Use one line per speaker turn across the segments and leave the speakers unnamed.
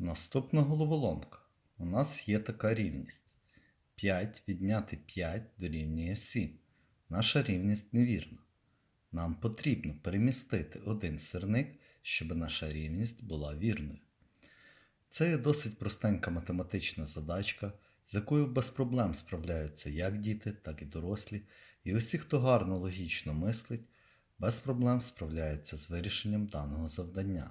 Наступна головоломка. У нас є така рівність. 5 відняти 5 дорівнює 7. Наша рівність невірна. Нам потрібно перемістити один сирник, щоб наша рівність була вірною. Це є досить простенька математична задачка, з якою без проблем справляються як діти, так і дорослі, і усі, хто гарно логічно мислить, без проблем справляються з вирішенням даного завдання.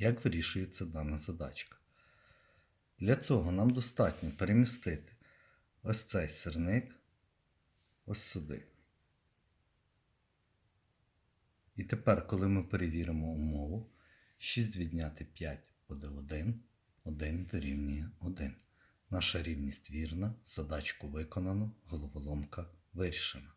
Як вирішується дана задачка? Для цього нам достатньо перемістити ось цей сирник ось сюди. І тепер, коли ми перевіримо умову, 6 відняти 5 буде 1, 1 дорівнює 1. Наша рівність вірна, задачку виконано, головоломка вирішена.